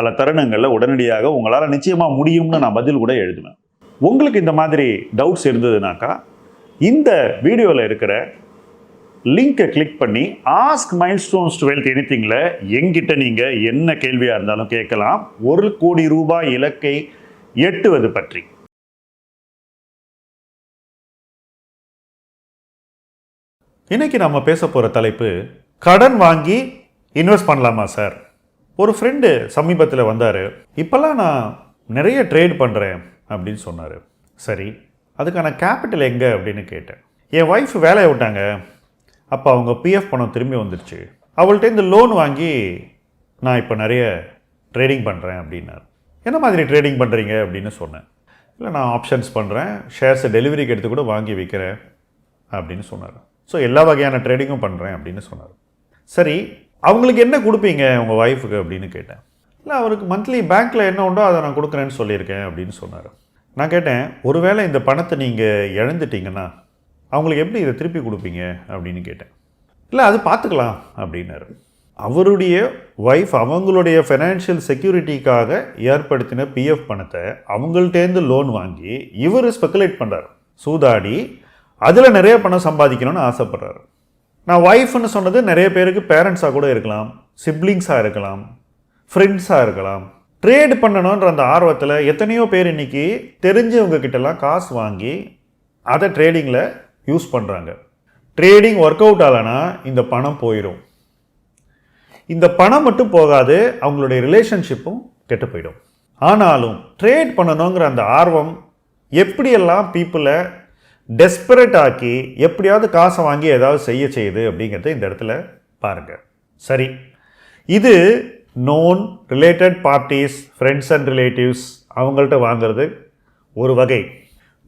பல தருணங்களில் உடனடியாக உங்களால் நிச்சயமாக முடியும்னு நான் பதில் கூட எழுதுவேன். உங்களுக்கு இந்த மாதிரி டவுட்ஸ் இருந்ததுனாக்கா இந்த வீடியோவில் இருக்கிற லிங்கை கிளிக் பண்ணி ஆஸ்க் மைல்ஸ்டோன்ஸ் டுவெல்த் எனித்திங்கில் எங்கிட்ட நீங்கள் என்ன கேள்வியாக இருந்தாலும் கேட்கலாம். ஒரு கோடி ரூபாய் இலக்கை எட்டுவது பற்றி. இன்னைக்கு நம்ம பேச போகிற தலைப்பு கடன் வாங்கி இன்வெஸ்ட் பண்ணலாமா சார் ஒரு ஃப்ரெண்டு சமீபத்தில் வந்தார் இப்போல்லாம் நான் நிறைய ட்ரேட் பண்ணுறேன் அப்படின்னு சொன்னார். சரி அதுக்கான கேபிட்டல் எங்கே அப்படின்னு கேட்டேன். என் ஒய்ஃப் வேலையை விட்டாங்க. அப்போ அவங்க பிஎஃப் பணம் திரும்பி வந்துருச்சு. அவள்கிட்ட இந்த லோன் வாங்கி நான் இப்போ நிறைய ட்ரேடிங் பண்ணுறேன் அப்படின்னார். என்ன மாதிரி ட்ரேடிங் பண்ணுறீங்க அப்படின்னு சொன்னேன். இல்லை நான் ஆப்ஷன்ஸ் பண்ணுறேன் ஷேர்ஸை டெலிவரிக்கு எடுத்து கூட வாங்கி விற்கிறேன் அப்படின்னு சொன்னார். ஸோ எல்லா வகையான ட்ரேடிங்கும் பண்ணுறேன் அப்படின்னு சொன்னார். சரி அவங்களுக்கு என்ன கொடுப்பீங்க உங்கள் ஒய்ஃபுக்கு அப்படின்னு கேட்டேன். இல்லை அவருக்கு மந்த்லி பேங்க்கில் என்ன உண்டோ அதை நான் கொடுக்குறேன்னு சொல்லியிருக்கேன் அப்படின்னு சொன்னார். நான் கேட்டேன் ஒருவேளை இந்த பணத்தை நீங்கள் இழந்துட்டீங்கன்னா அவங்களுக்கு எப்படி இதை திருப்பி கொடுப்பீங்க? அப்படின்னு கேட்டேன். இல்லை அது பார்த்துக்கலாம் அப்படின்னாரு. அவருடைய ஒய்ஃப் அவங்களுடைய ஃபைனான்ஷியல் செக்யூரிட்டிக்காக ஏற்படுத்தின பிஎஃப் பணத்தை அவங்கள்ட்டேருந்து லோன் வாங்கி இவர் ஸ்பெக்குலேட் பண்ணுறார் சூதாடி அதில் நிறைய பணம் சம்பாதிக்கணும்னு ஆசைப்படுறாரு. நான் ஒய்ஃப்னு சொன்னது நிறைய பேருக்கு பேரண்ட்ஸாக கூட இருக்கலாம் சிப்ளிங்ஸாக இருக்கலாம் ஃப்ரெண்ட்ஸாக இருக்கலாம். ட்ரேட் பண்ணணுன்ற அந்த ஆர்வத்தில் எத்தனையோ பேர் இன்னைக்கு தெரிஞ்சவங்க கிட்டலாம் காசு வாங்கி அதை ட்ரேடிங்கில் யூஸ் பண்ணுறாங்க ட்ரேடிங் ஒர்க் அவுட் ஆகலைன்னா இந்த பணம் போயிடும். இந்த பணம் மட்டும் போகாது அவங்களுடைய ரிலேஷன்ஷிப்பும் கெட்டு போயிடும். ஆனாலும் ட்ரேட் பண்ணணுங்கிற அந்த ஆர்வம் எப்படியெல்லாம் பீப்புளை டெஸ்பரேட் ஆக்கி எப்படியாவது காசை வாங்கி ஏதாவது செய்ய செய்யுது அப்படிங்கிறத இந்த இடத்துல பாருங்கள் சரி. இது non related parties friends and relatives அவங்கள்ட்ட வாங்குறது ஒரு வகை.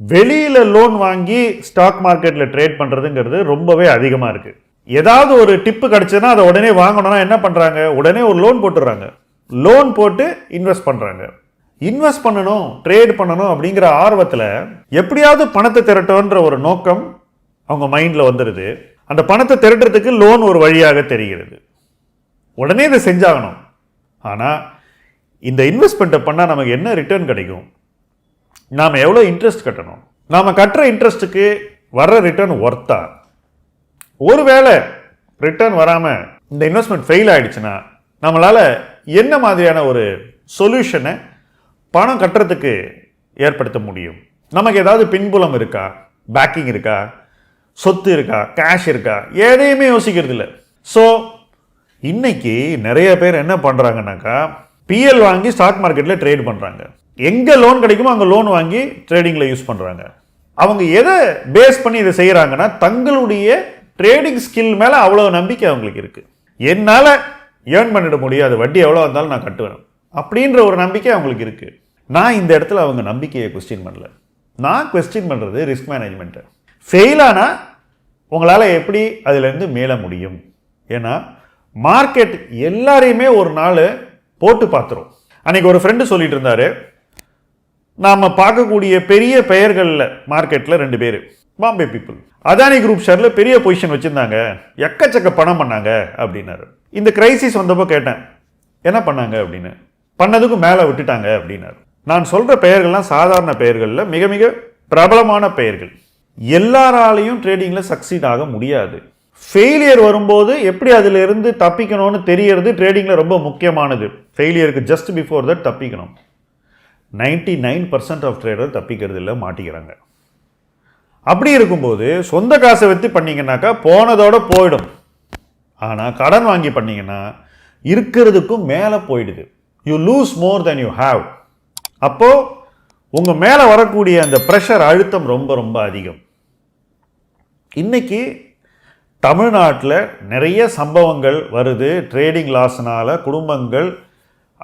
வெளியில் லோன் வாங்கி ஸ்டாக் மார்க்கெட்டில் ட்ரேட் பண்ணுறதுங்கிறது ரொம்பவே அதிகமாக இருக்குது ஏதாவது ஒரு டிப்பு கிடச்சதுன்னா அதை உடனே வாங்கணும்னா என்ன பண்ணுறாங்க உடனே ஒரு லோன் போட்டுடுறாங்க. லோன் போட்டு இன்வெஸ்ட் பண்ணுறாங்க இன்வெஸ்ட் பண்ணணும் ட்ரேட் பண்ணணும் அப்படிங்கிற ஆர்வத்தில் எப்படியாவது பணத்தை திரட்டோன்ற ஒரு நோக்கம் அவங்க மைண்டில் வந்துடுது அந்த பணத்தை திரட்டுறதுக்கு லோன் ஒரு வழியாக தெரிகிறது. உடனே இதை செஞ்சாகணும். ஆனால் இந்த இன்வெஸ்ட்மெண்ட்டை பண்ணால் நமக்கு என்ன ரிட்டர்ன் கிடைக்கும்? நாம் எவ்வளோ இன்ட்ரெஸ்ட் கட்டணும்? நாம் கட்டுற இன்ட்ரெஸ்ட்டுக்கு வர்ற ரிட்டர்ன் ஒர்த்தா ஒருவேளை ரிட்டர்ன் வராமல் இந்த இன்வெஸ்ட்மெண்ட் ஃபெயில் ஆகிடுச்சுன்னா நம்மளால் என்ன மாதிரியான ஒரு சொல்யூஷனை பணம் கட்டுறதுக்கு ஏற்படுத்த முடியும். நமக்கு ஏதாவது பின்புலம் இருக்கா? பேக்கிங் இருக்கா? சொத்து இருக்கா? கேஷ் இருக்கா? எதையுமே யோசிக்கிறது இல்லை. ஸோ இன்னைக்கு நிறைய பேர் என்ன பண்ணுறாங்கனாக்கா பிஎல் வாங்கி ஸ்டாக் மார்க்கெட்டில் ட்ரேட் பண்ணுறாங்க எங்கே லோன் கிடைக்குமோ அங்கே லோன் வாங்கி ட்ரேடிங்கில் யூஸ் பண்ணுறாங்க அவங்க எதை பேஸ் பண்ணி இதை செய்கிறாங்கன்னா தங்களுடைய ட்ரேடிங் ஸ்கில் மேலே அவ்வளோ நம்பிக்கை அவங்களுக்கு இருக்குது என்னால் ஏர்ன் பண்ணிட முடியாது. வட்டி எவ்வளோ வந்தாலும் நான் கட்டுவேன். அப்படின்ற ஒரு நம்பிக்கை அவங்களுக்கு இருக்குது நான் இந்த இடத்துல அவங்க நம்பிக்கையை கொஸ்டின் பண்ணல. நான் கொஸ்டின் பண்ணுறது ரிஸ்க் மேனேஜ்மெண்ட்டு ஃபெயிலானால் உங்களால் எப்படி அதிலேருந்து மேல முடியும்? ஏன்னா மார்க்கெட் எல்லாரையுமே ஒரு நாள் போட்டு பார்த்துரும். அன்றைக்கி ஒரு ஃப்ரெண்டு சொல்லிட்டு இருந்தார். நாம் பார்க்கக்கூடிய பெரிய பெயர்களில் மார்க்கெட்டில் ரெண்டு பேர். பாம்பே பீப்புள் அதானி குரூப் ஷேரில் பெரிய பொசிஷன் வச்சுருந்தாங்க. எக்கச்சக்க பணம் பண்ணாங்க அப்படின்னாரு. இந்த கிரைசிஸ் வந்தப்போ கேட்டேன் என்ன பண்ணாங்க? அப்படின்னு. பண்ணதுக்கும் மேலே விட்டுட்டாங்க அப்படின்னாரு. நான் சொல்கிற பெயர்கள்லாம் சாதாரண பெயர்களில் மிக மிக பிரபலமான பெயர்கள். எல்லாராலையும் ட்ரேடிங்கில் சக்சீட் ஆக முடியாது. ஃபெயிலியர் வரும்போது எப்படி அதிலிருந்து தப்பிக்கணும்னு தெரியறது ட்ரேடிங்கில் ரொம்ப முக்கியமானது. ஃபெயிலியருக்கு just before that தப்பிக்கணும். Ninety nine percent of trader தப்பிக்கிறது இல்லை மாட்டிக்கிறாங்க. அப்படி இருக்கும்போது சொந்த காசை வச்சு பண்ணிங்கன்னாக்கா போனதோட போயிடும். ஆனால் கடன் வாங்கி பண்ணிங்கன்னா இருக்கிறதுக்கும் மேலே போயிடுது. You lose more then you have அப்போது உங்கள் மேலே வரக்கூடிய அந்த ப்ரெஷர் அழுத்தம் ரொம்ப ரொம்ப அதிகம். இன்றைக்கி தமிழ்நாட்டில் நிறைய சம்பவங்கள் வருது. ட்ரேடிங் லாஸ்னால் குடும்பங்கள்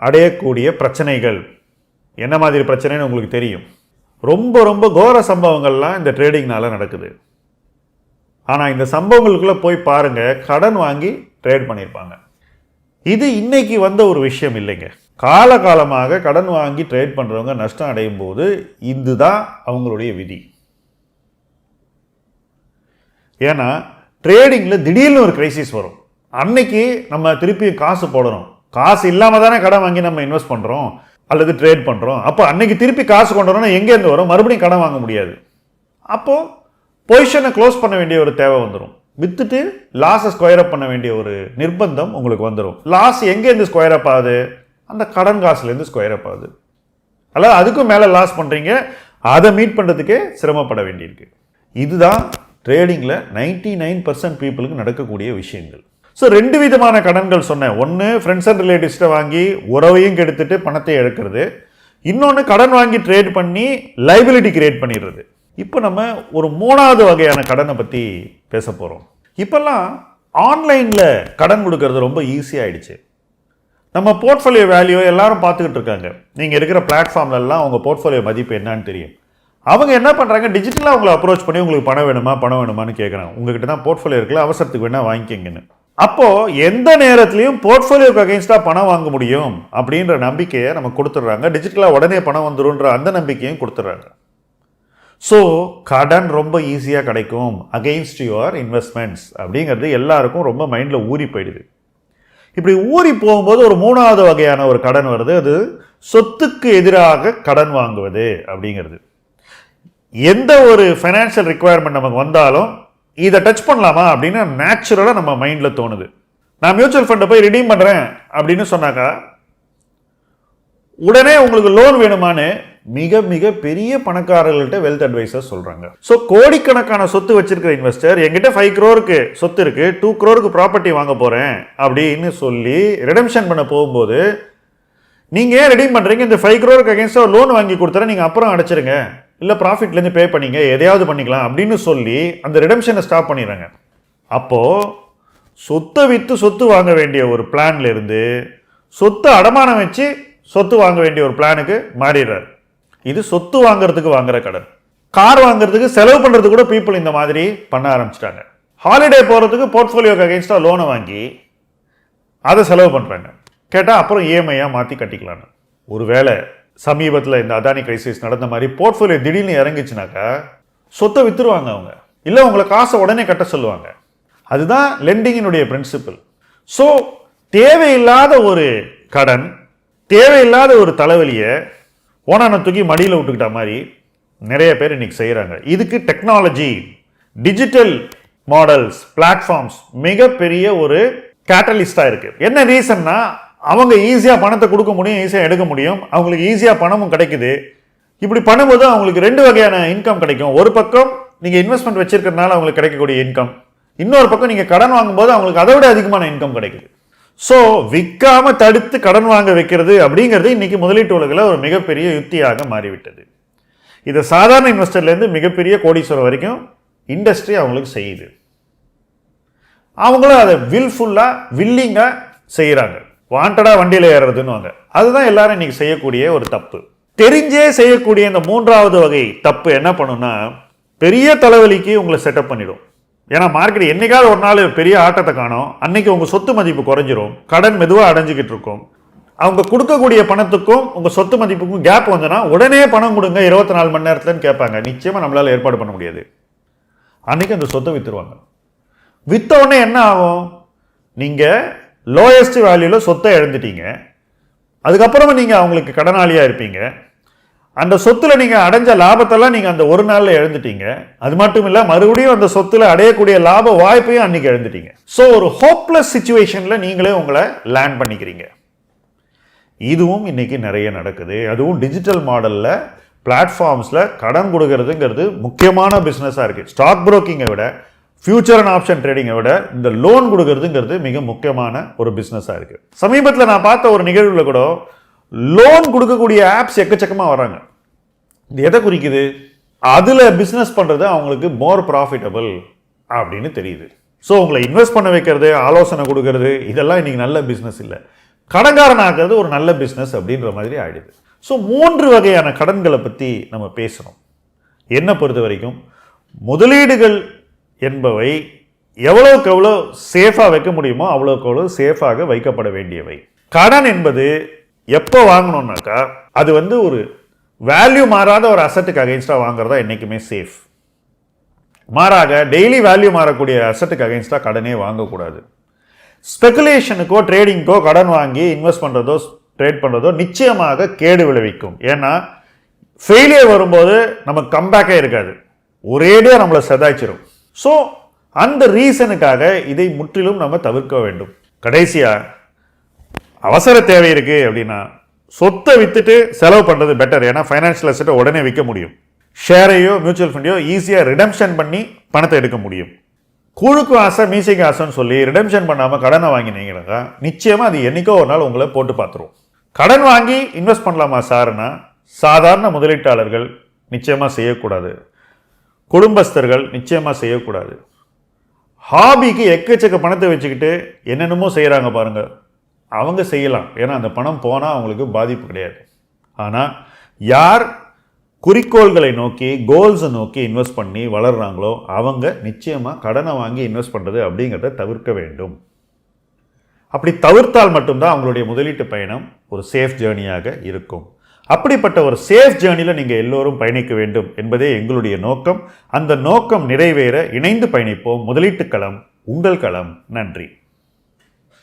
அடையக்கூடிய பிரச்சனைகள். என்ன மாதிரி பிரச்சனைன்னு உங்களுக்கு தெரியும். ரொம்ப ரொம்ப கோர சம்பவங்கள்லாம் இந்த ட்ரேடிங்னால் நடக்குது. ஆனால் இந்த சம்பவங்களுக்குள்ளே போய் பாருங்க கடன் வாங்கி ட்ரேட் பண்ணியிருப்பாங்க இது இன்னைக்கு வந்த ஒரு விஷயம் இல்லைங்க. காலகாலமாக கடன் வாங்கி ட்ரேட் பண்ணுறவங்க நஷ்டம் அடையும் போது இதுதான் அவங்களுடைய விதி. ஏன்னா ட்ரேடிங்கில் திடீர்னு ஒரு கிரைசிஸ் வரும். அன்னைக்கு நம்ம திருப்பி காசு போடணும். காசு இல்லாமல் தானே கடன் வாங்கி நம்ம இன்வெஸ்ட் பண்ணுறோம் அல்லது ட்ரேட் பண்ணுறோம் அப்போ அன்னைக்கு திருப்பி காசு கொண்டு வரோம்னா எங்கேருந்து வரும்? மறுபடியும் கடன் வாங்க முடியாது. அப்போது பொசிஷனை க்ளோஸ் பண்ண வேண்டிய ஒரு தேவை வந்துடும் விற்றுட்டு லாஸை ஸ்கொயர் அப் பண்ண வேண்டிய ஒரு நிர்பந்தம் உங்களுக்கு வந்துடும் லாஸ் எங்கேருந்து ஸ்கொயர் அப் ஆகுது? அந்த கடன் காசுலேருந்து ஸ்கொயர் அப் ஆகுது. அல்லது அதுக்கும் மேலே லாஸ் பண்ணுறீங்க அதை மீட் பண்ணுறதுக்கே சிரமப்பட வேண்டியிருக்கு. இதுதான் ட்ரேடிங்கில் நைன்டி நைன் பர்சன்ட் பீப்புளுக்கு நடக்கக்கூடிய விஷயங்கள். ஸோ ரெண்டு விதமான கடன்கள் சொன்னேன். ஒன்று ஃப்ரெண்ட்ஸ் அண்ட் ரிலேட்டிவ்ஸ்ட்டை வாங்கி உறவையும் கெடுத்துட்டு பணத்தை இழக்கிறது. இன்னொன்று கடன் வாங்கி ட்ரேட் பண்ணி லைபிலிட்டி கிரியேட் பண்ணிடுறது. இப்போ நம்ம ஒரு மூணாவது வகையான கடனை பற்றி பேச போகிறோம் இப்போல்லாம் ஆன்லைனில் கடன் கொடுக்கறது ரொம்ப ஈஸியாகிடுச்சு நம்ம போர்ட்ஃபோலியோ வேல்யூ எல்லாரும் பார்த்துக்கிட்டு இருக்காங்க. நீங்கள் இருக்கிற பிளாட்ஃபார்ம்லலாம் உங்கள் போர்ட்ஃபோலியோ மதிப்பு என்னன்னு தெரியும். அவங்க என்ன பண்ணுறாங்க டிஜிட்டலாக உங்களை அப்ரோச் பண்ணி உங்களுக்கு பணம் வேணுமா பணம் வேணுமான்னு கேட்குறாங்க உங்ககிட்ட தான் போர்ட்ஃபோலியோ இருக்குல்ல அவசரத்துக்கு வேணால் வாங்கிக்கிங்கன்னு. அப்போது எந்த நேரத்துலையும் போர்ட்ஃபோலியோக்கு அகேன்ஸ்டாக பணம் வாங்க முடியும் அப்படின்ற நம்பிக்கையை நம்ம கொடுத்துட்றாங்க. டிஜிட்டலாக உடனே பணம் வந்துருன்ற அந்த நம்பிக்கையும் கொடுத்துட்றாங்க. ஸோ கடன் ரொம்ப ஈஸியாக கிடைக்கும் அகெயின்ஸ்ட் யுவர் இன்வெஸ்ட்மெண்ட்ஸ் அப்படிங்கிறது எல்லாருக்கும் ரொம்ப மைண்டில் ஊறி போயிடுது. இப்படி ஊறி போகும்போது ஒரு மூணாவது வகையான ஒரு கடன் வருது. அது சொத்துக்கு எதிராக கடன் வாங்குவது அப்படிங்கிறது. எந்த ஒரு ஃபைனான்ஷியல் ரிக்குவயர்மெண்ட் நமக்கு வந்தாலும் இதை டச் பண்ணலாமா அப்படின்னு நேச்சுரலாக நம்ம மைண்டில் தோணுது. நான் மியூச்சுவல் ஃபண்டை போய் ரிடீம் பண்ணுறேன் அப்படின்னு சொன்னாக்கா உடனே உங்களுக்கு லோன் வேணுமான்னு மிக மிக பெரிய பணக்காரர்கள்ட்ட வெல்த் அட்வைசர் சொல்கிறாங்க ஸோ கோடிக்கணக்கான சொத்து வச்சிருக்கிற இன்வெஸ்டர் என்கிட்ட ஃபைவ் க்ரோருக்கு சொத்து இருக்கு. டூ க்ரோருக்கு ப்ராப்பர்ட்டி வாங்க போகிறேன் அப்படின்னு சொல்லி ரிடம்ஷன் பண்ண போகும்போது நீங்கள் ஏன் ரெடீம் பண்ணுறீங்க இந்த ஃபைவ் க்ரோருக்கு அகேன்ஸ்டாக லோன் வாங்கி கொடுத்துறேன் நீங்கள் அப்புறம் அடைச்சிருங்க. இல்லை ப்ராஃபிட்லேருந்து பே பண்ணீங்க. எதையாவது பண்ணிக்கலாம் அப்படின்னு சொல்லி அந்த ரிடம்ஷனை ஸ்டாப் பண்ணிடுறாங்க. அப்போது சொத்தை விற்று சொத்து வாங்க வேண்டிய ஒரு பிளான்லேருந்து சொத்தை அடமானம் வச்சு சொத்து வாங்க வேண்டிய ஒரு பிளானுக்கு மாறிடுறாரு. இது சொத்து வாங்குறதுக்கு வாங்குற கடன். கார் வாங்குறதுக்கு செலவு பண்ணுறதுக்கு கூட பீப்புள் இந்த மாதிரி பண்ண ஆரம்பிச்சிட்டாங்க. ஹாலிடே போகிறதுக்கு போர்ட்ஃபோலியோக்கு அகேன்ஸ்டாக லோனை வாங்கி அதை செலவு பண்ணுறாங்க கேட்டால் அப்புறம் இஎம்ஐயாக மாற்றி கட்டிக்கலான்னு ஒருவேளை சமீபத்தில் இந்த அதானி கிரைசிஸ் நடந்த மாதிரி போர்ட்ஃபோலியோ திடீர்னு இறங்கிச்சுனாக்கா சொத்தை வித்துருவாங்க அவங்க. இல்லை உங்களை காசை உடனே கட்ட சொல்லுவாங்க. அதுதான் லெண்டிங்கினுடைய பிரின்சிபல் ஸோ தேவையில்லாத ஒரு கடன் தேவையில்லாத ஒரு தலைவலியை ஓனான தூக்கி மடியில் விட்டுக்கிட்ட மாதிரி நிறைய பேர் இன்றைக்கி செய்கிறாங்க இதுக்கு டெக்னாலஜி டிஜிட்டல் மாடல்ஸ் பிளாட்ஃபார்ம்ஸ் மிகப்பெரிய ஒரு கேட்டலிஸ்டாக இருக்குது என்ன ரீசன்னா அவங்க ஈஸியாக பணத்தை கொடுக்க முடியும் ஈஸியாக எடுக்க முடியும். அவங்களுக்கு ஈஸியாக பணமும் கிடைக்குது. இப்படி பண்ணும்போது அவங்களுக்கு ரெண்டு வகையான இன்கம் கிடைக்கும். ஒரு பக்கம் நீங்கள் இன்வெஸ்ட்மெண்ட் வச்சுருக்கிறதுனால அவங்களுக்கு கிடைக்கக்கூடிய இன்கம் இன்னொரு பக்கம் நீங்கள் கடன் வாங்கும்போது அவங்களுக்கு அதை விட அதிகமான இன்கம் கிடைக்குது. ஸோ விற்காம தடுத்து கடன் வாங்க வைக்கிறது அப்படிங்கிறது இன்றைக்கி முதலீட்டு உலகில் ஒரு மிகப்பெரிய யுக்தியாக மாறிவிட்டது. இதை சாதாரண இன்வெஸ்டர்லேருந்து மிகப்பெரிய கோடீஸ்வரம் வரைக்கும் இண்டஸ்ட்ரி அவங்களுக்கு செய்யுது. அவங்களும் அதை வில்ஃபுல்லாக வில்லிங்காக செய்கிறாங்க வாண்டடாக வண்டியில் ஏறுறதுன்னு அதுதான் எல்லாரும் இன்றைக்கி செய்யக்கூடிய ஒரு தப்பு. தெரிஞ்சே செய்யக்கூடிய இந்த மூன்றாவது வகை தப்பு என்ன பண்ணுன்னா பெரிய தலைவலிக்கு உங்களை செட்டப் பண்ணிடும். ஏன்னா மார்க்கெட் என்றைக்காவது ஒரு நாள் பெரிய ஆட்டத்தை காணும். அன்னைக்கு உங்கள் சொத்து மதிப்பு குறைஞ்சிரும். கடன் மெதுவாக அடைஞ்சிக்கிட்டு இருக்கும். அவங்க கொடுக்கக்கூடிய பணத்துக்கும் உங்கள் சொத்து மதிப்புக்கும் கேப் வந்துன்னா உடனே பணம் கொடுங்க இருபத்தி நாலு மணி நேரத்துலன்னு கேட்பாங்க. நிச்சயமாக நம்மளால் ஏற்பாடு பண்ண முடியாது. அன்றைக்கி அந்த சொத்தை விற்றுருவாங்க விற்ற உடனே என்ன ஆகும்? நீங்கள் லோயஸ்ட் வேல்யூவில் சொத்தை இழந்துட்டீங்க. அதுக்கப்புறமா நீங்கள் அவங்களுக்கு கடனாளியாக இருப்பீங்க. அந்த சொத்துல நீங்கள் அடைஞ்ச லாபத்தெல்லாம் நீங்கள் அந்த ஒரு நாளில் எழுந்துட்டீங்க அது மட்டும் இல்லை மறுபடியும் அந்த சொத்துல அடையக்கூடிய லாப வாய்ப்பையும் அன்னைக்கு எழுந்துட்டீங்க ஸோ ஒரு ஹோப்லெஸ் சுச்சுவேஷனில் நீங்களே உங்களை லேண்ட் பண்ணிக்கிறீங்க. இதுவும் இன்றைக்கி நிறைய நடக்குது. அதுவும் டிஜிட்டல் மாடலில் பிளாட்ஃபார்ம்ஸில் கடன் கொடுக்கறதுங்கிறது முக்கியமான பிஸ்னஸாக இருக்குது ஸ்டாக் புரோக்கிங்கை விட ஃபியூச்சர் அண்ட் ஆப்ஷன் ட்ரேடிங்கை விட இந்த லோன் கொடுக்கறதுங்கிறது மிக முக்கியமான ஒரு பிஸ்னஸாக இருக்குது சமீபத்தில் நான் பார்த்த ஒரு நிகழ்வில் கூட லோன் கொடுக்கக்கூடிய ஆப்ஸ் எக்கச்சக்கமாக வராங்க இது எதை குறிக்குது? அதில் பிஸ்னஸ் பண்ணுறது அவங்களுக்கு மோர் ப்ராஃபிட்டபிள் அப்படின்னு தெரியுது. ஸோ உங்களை இன்வெஸ்ட் பண்ண வைக்கிறது ஆலோசனை கொடுக்கறது இதெல்லாம் இன்றைக்கி நல்ல பிஸ்னஸ் இல்லை. கடன்காரன் ஆகிறது ஒரு நல்ல பிஸ்னஸ் அப்படின்ற மாதிரி ஆகிடுது ஸோ மூன்று வகையான கடன்களை பற்றி நம்ம பேசுகிறோம் என்னை பொறுத்த வரைக்கும் முதலீடுகள் என்பவை எவ்வளோக்கு எவ்வளோ சேஃபாக வைக்க முடியுமோ அவ்வளோக்கு எவ்வளோ சேஃபாக வைக்கப்பட வேண்டியவை. கடன் என்பது எப்போ வாங்கணும்னாக்கா அது வந்து ஒரு வேல்யூ மாறாத ஒரு அசட்டுக்கு அகைன்ஸ்டாக வாங்குறதா என்றைக்குமே சேஃப் மாறாக டெய்லி வேல்யூ மாறக்கூடிய அசட்டுக்கு அகைன்ஸ்டாக கடனே வாங்கக்கூடாது. ஸ்பெகுலேஷனுக்கோ ட்ரேடிங்க்கோ கடன் வாங்கி இன்வெஸ்ட் பண்ணுறதோ ட்ரேட் பண்ணுறதோ நிச்சயமாக கேடு விளைவிக்கும். ஏன்னா ஃபெயிலியர் வரும்போது நமக்கு கம்பேக்கே இருக்காது. ஒரேடியாக நம்மளை செதாய்ச்சிரும். ஸோ அந்த ரீசனுக்காக இதை முற்றிலும் நம்ம தவிர்க்க வேண்டும். கடைசியாக அவசர தேவை இருக்குது அப்படின்னா சொத்தை விற்றுட்டு செலவு பண்ணுறது பெட்டர் ஏன்னா ஃபைனான்ஷியல் அசட்டை உடனே விற்க முடியும். ஷேரையோ மியூச்சுவல் ஃபண்டையோ ஈஸியாக ரிடம்ஷன் பண்ணி பணத்தை எடுக்க முடியும். குழுக்கு ஆசை மீசைக்கு ஆசைன்னு சொல்லி ரிடம்ஷன் பண்ணாமல் கடனை வாங்கினீங்கன்னாக்கா நிச்சயமாக அது என்னைக்கோ ஒரு நாள் உங்களை போட்டு பார்த்துரும். கடன் வாங்கி இன்வெஸ்ட் பண்ணலாமா சார்னா சாதாரண முதலீட்டாளர்கள் நிச்சயமாக செய்யக்கூடாது. குடும்பஸ்தர்கள் நிச்சயமாக செய்யக்கூடாது. ஹாபிக்கு எக்கச்சக்க பணத்தை வச்சுக்கிட்டு என்னென்னமோ செய்கிறாங்க பாருங்கள் அவங்க செய்யலாம். ஏன்னா அந்த பணம் போனால் அவங்களுக்கு பாதிப்பு கிடையாது. ஆனால் யார் குறிக்கோள்களை நோக்கி கோல்ஸை நோக்கி இன்வெஸ்ட் பண்ணி வளர்கிறாங்களோ அவங்க நிச்சயமாக கடனை வாங்கி இன்வெஸ்ட் பண்ணுறது அப்படிங்கிறத தவிர்க்க வேண்டும். அப்படி தவிர்த்தால் மட்டும்தான் அவங்களுடைய முதலீட்டு பயணம் ஒரு சேஃப் ஜேர்னியாக இருக்கும். அப்படிப்பட்ட ஒரு சேஃப் ஜேர்னியில் நீங்கள் எல்லோரும் பயணிக்க வேண்டும் என்பதே எங்களுடைய நோக்கம். அந்த நோக்கம் நிறைவேற இணைந்து பயணிப்போம். முதலீட்டு களம் உங்கள் களம். நன்றி.